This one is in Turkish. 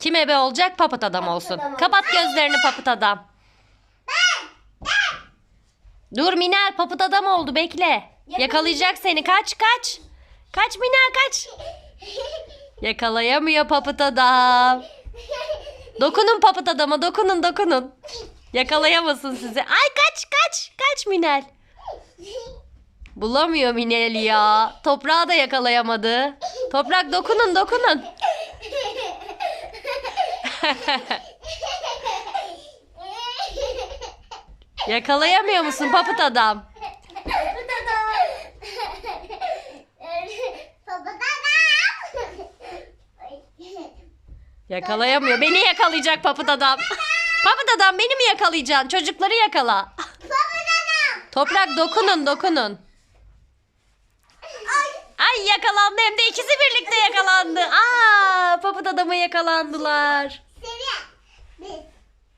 Kim ebe olacak? Papıt adam olsun. adam Kapat gözlerini papıt adam. Dur Minel papıt adam oldu bekle. Yakalayacak seni kaç kaç. Kaç Minel kaç. Yakalayamıyor papıt adam. Dokunun papıt adama dokunun dokunun. Yakalayamasın sizi. Ay kaç kaç kaç Minel. Bulamıyor Minel ya. Toprağı da yakalayamadı. Toprak dokunun dokunun. Yakalayamıyor musun papıt adam? Baba da Yakalayamıyor. Beni yakalayacak papıt adam. papıt adam beni mi yakalayacaksın? Çocukları yakala. Toprak dokunun dokunun. Ay yakalandı hem de ikisi birlikte yakalandı. Aa papıt adama yakalandılar.